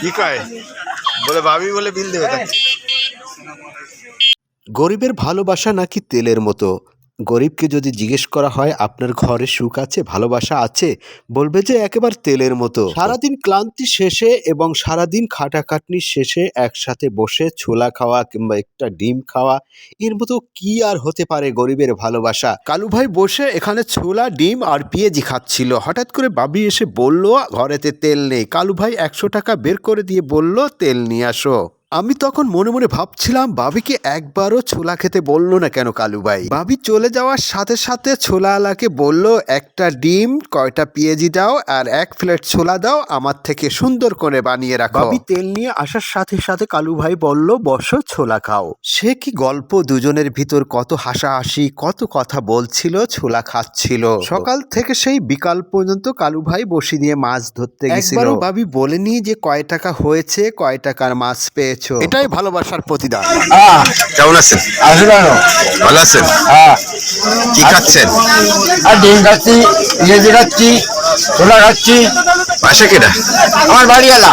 কি কয় বলে ভাবি বলে বিল দেবে। গরিবের ভালোবাসা নাকি তেলের মতো গরিবকে যদি জিজ্ঞেস করা হয়, আপনার ঘরে সুখ আছে, ভালোবাসা আছে? বলবে যে একেবারে তেলের মতো। সারাদিন ক্লান্তি শেষে এবং সারাদিন খাটাখাটনি শেষে একসাথে বসে ছোলা খাওয়া কিংবা একটা ডিম খাওয়া, এর মতো কি আর হতে পারে গরিবের ভালোবাসা? কালু ভাই বসে এখানে ছোলা, ডিম আর পেঁয়াজি খাচ্ছিল। হঠাৎ করে বাবি এসে বলল, ঘরেতে তেল নেই। কালু ভাই একশো টাকা বের করে দিয়ে বলল, তেল নিয়ে আসো। আমি তখন মনে মনে ভাবছিলাম বাবিকে একবারও ছোলা খেতে বলল না কেন কালু ভাই? বাবি চলে যাওয়ার সাথে সাথে ছোলাওয়ালাকে বলল একটা ডিম কয়টা পেঁয়াজি দাও আর এক প্লেট ছোলা দাও আমার থেকে সুন্দর করে বানিয়ে রাখো। বাবি তেল নিয়ে আসার সাথে সাথে কালুভাই বলল বসো ছোলা খাও। সে কি গল্প? দুজনের ভিতর কত হাসাহাসি কত কথা বলছিল ছোলা খাচ্ছিল। সকাল থেকে সেই বিকাল পর্যন্ত কালুভাই বসি দিয়ে মাছ ধরতে গেছিল। বাবি বলেনি যে কয় টাকা হয়েছে কয় টাকার মাছ পেয়েছ। এটাই ভালোবাসার প্রতিদান। কেমন আছেন? আসি কেন? ভালো আছেন? হ্যাঁ। কি খাচ্ছেন? আর ডিম খাচ্ছি ইংরেজি খাচ্ছি ছোলা খাচ্ছি। পাশে কেটা আমার বাড়ি এলা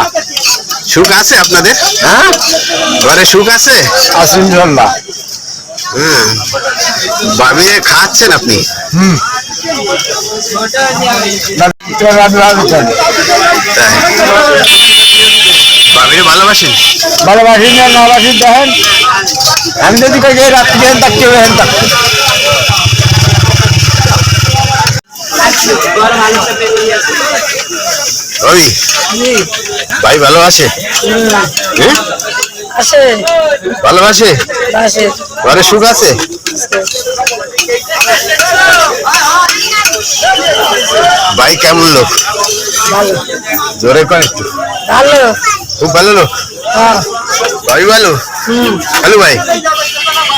সুখ আছে আপনাদের? হ্যাঁ? ঘরে সুখ আছে? আসুন ইনশাল্লাহ হ্যাঁ। ভাবি খাচ্ছেন আপনি? ভালোবাসি তাই। ভাবিরে ভালোবাসেন? না নবাসি দেখেন। আমি যদি কাজে রাত্রি হেন থাকতে হেন থাকতে রবি ভাই ভালোবাসে হ্যাঁ? আছে। ভালোবাসে আছে? ঘরে সুখ আছে? ভাই কেমন লোক? ভালো। জোরে একটু। ভালো। খুব ভালো লোক? ভাবি ভালো? হ্যালো ভাই?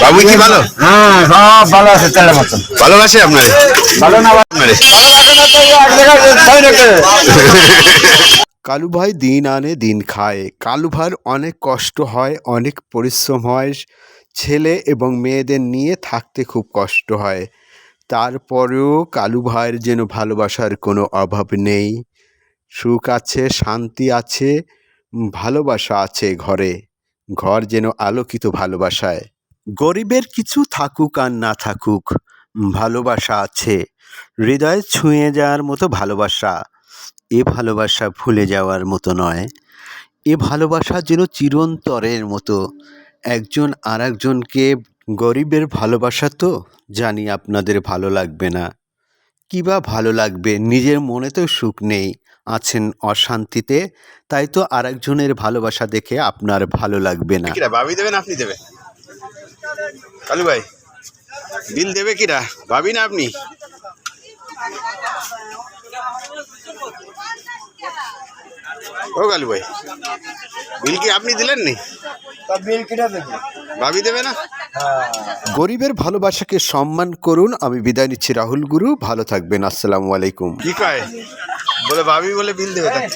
বাবু কি ভালো? হ্যাঁ সব ভালো আছে তেলের মতন। ভালোবাসে আপনারে? ভালো না আপনারে? কালু ভাই দিন আনে দিন খায়। কালু ভাইয়ের অনেক কষ্ট হয় অনেক পরিশ্রম হয়। ছেলে এবং মেয়েদের নিয়ে থাকতে খুব কষ্ট হয়। তারপরেও কালু ভাইয়ের যেন ভালোবাসার কোনো অভাব নেই। সুখ আছে শান্তি আছে ভালোবাসা আছে ঘরে। ঘর যেন আলোকিত ভালোবাসায়। গরিবের কিছু থাকুক আর না থাকুক ভালোবাসা আছে। হৃদয় ছুঁয়ে যাওয়ার মতো ভালোবাসা, এ ভালোবাসা ভুলে যাওয়ার মতো নয়। এ ভালোবাসা যেন চিরন্তরের মতো। একজন আর একজনকে গরিবের ভালোবাসা তো জানি আপনাদের ভালো লাগবে না। কিবা ভালো লাগবে, নিজের মনে তো সুখ নেই। আছেন অশান্তিতে তাই তো আরেকজনের ভালোবাসা দেখে আপনার ভালো লাগবে না। কিরা ভাবি দেবেন আপনি দেবেন? কালু ভাই বিল দেবে কিরা? ভাবি না আপনি? ও কালু ভাই বিল কি আপনি দিলেন নি? বিল কিটা দেবে? ভাবি দেবে না? গরিবের ভালোবাসাকে সম্মান করুন। আমি বিদায় নিচ্ছি রাহুল গুরু। ভালো থাকবেন। আসসালামু আলাইকুম। কি কয়? বলে ভাবি বলে বিল দেবে তাই।